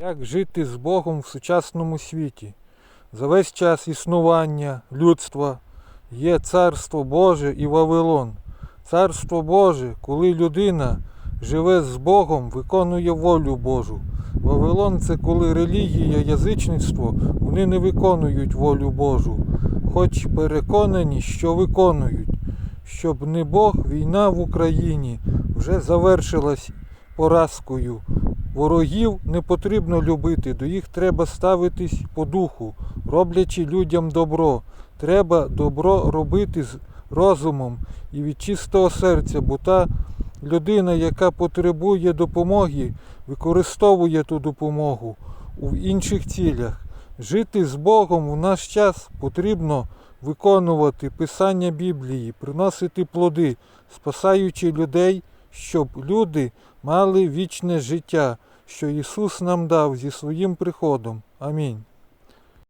Як жити з Богом в сучасному світі? За весь час існування людства є Царство Боже і Вавилон. Царство Боже, коли людина живе з Богом, виконує волю Божу. Вавилон це коли релігія, язичництво, вони не виконують волю Божу, хоч переконані, що виконують. Щоб не Бог, війна в Україні вже завершилась поразкою. Ворогів не потрібно любити, до їх треба ставитись по духу, роблячи людям добро. Треба добро робити з розумом і від чистого серця, бо та людина, яка потребує допомоги, використовує ту допомогу у інших цілях. Жити з Богом в наш час потрібно виконувати Писання Біблії, приносити плоди, спасаючи людей, щоб люди мали вічне життя, що Ісус нам дав зі своїм приходом. Амінь.